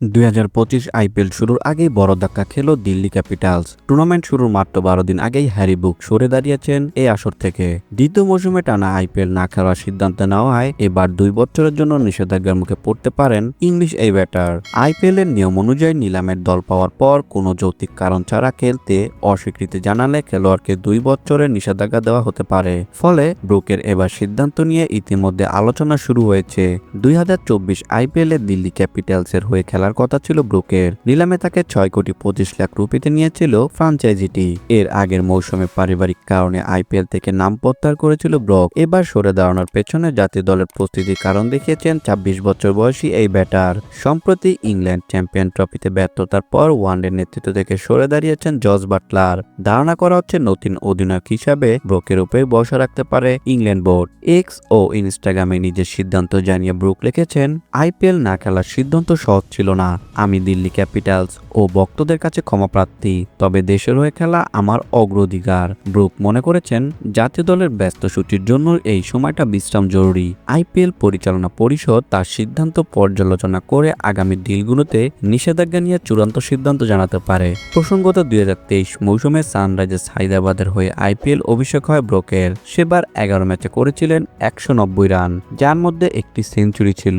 দুই হাজার পঁচিশ আইপিএল শুরুর আগেই বড় ধাক্কা খেল দিল্লি ক্যাপিটালস। টুর্নামেন্ট শুরুর মাত্র বারো দিন আগেই হ্যারি বুক সরে দাঁড়িয়েছেন এই আসর থেকে। দ্বিতীয় মৌসুমে টানা আইপিএল না খেলার সিদ্ধান্ত নেওয়া হয়, এবার দুই বছরের জন্য নিষেধাজ্ঞার মুখে পড়তে পারেন ইংলিশ এই ব্যাটার। আইপিএল এর নিয়ম অনুযায়ী নিলামের দল পাওয়ার পর কোনো যৌক্তিক কারণ ছাড়া খেলতে অস্বীকৃতি জানালে খেলোয়াড়কে দুই বছরের নিষেধাজ্ঞা দেওয়া হতে পারে। ফলে ব্রুকের এবার সিদ্ধান্ত নিয়ে ইতিমধ্যে আলোচনা শুরু হয়েছে। দুই হাজার চব্বিশ আইপিএল এ দিল্লি ক্যাপিটালসের হয়ে খেলার কথা ছিল ব্রুকের। নিলামে তাকে ছয় কোটি পঁচিশ লাখ রুপিতে নিয়েছিল ফ্রাঞ্চাইজিটি। এর আগের মৌসুমে পারিবারিক কারণে আইপিএল থেকে নাম প্রত্যাহার করেছিল ব্রক। এবার সরে দাঁড়ানোর পেছনে জাতীয় দলের প্রস্তুতির কারণ দেখিয়েছেন ছাব্বিশ বছর বয়সী এই ব্যাটার। সম্প্রতি ইংল্যান্ড চ্যাম্পিয়ন ট্রফিতে ব্যর্থতার পর ওয়ানডে নেতৃত্ব থেকে সরে দাঁড়িয়েছেন জজ বাটলার। ধারণা করা হচ্ছে নতুন অধিনায়ক হিসাবে ব্রোকের উপরে বসা রাখতে পারে ইংল্যান্ড বোর্ড। এক্স ও ইনস্টাগ্রামে নিজের সিদ্ধান্ত জানিয়ে ব্রুক লিখেছেন, আইপিএল না খেলার সিদ্ধান্ত সহজ ছিল না। আমি দিল্লি ক্যাপিটালস ও ভক্তদের কাছে ক্ষমা প্রার্থী, তবে দেশের হয়ে খেলা আমার অগ্রাধিকার। ব্রুক মনে করেছেন, জাতীয় দলের ব্যস্ত সূচির জন্য এই সময়টা বিশ্রাম জরুরি। আইপিএল পরিচালনা পরিষদ তার সিদ্ধান্ত পর্যালোচনা করে আগামী দিনগুলোতে নিষেধাজ্ঞা নিয়ে চূড়ান্ত সিদ্ধান্ত জানাতে পারে। প্রসঙ্গত দুই হাজার তেইশ মৌসুমে সানরাইজার্স হায়দ্রাবাদের হয়ে আইপিএল অভিষেক হয় ব্রোকের। সেবার এগারো ম্যাচে করেছিলেন একশো নব্বই রান, যার মধ্যে একটি সেঞ্চুরি ছিল।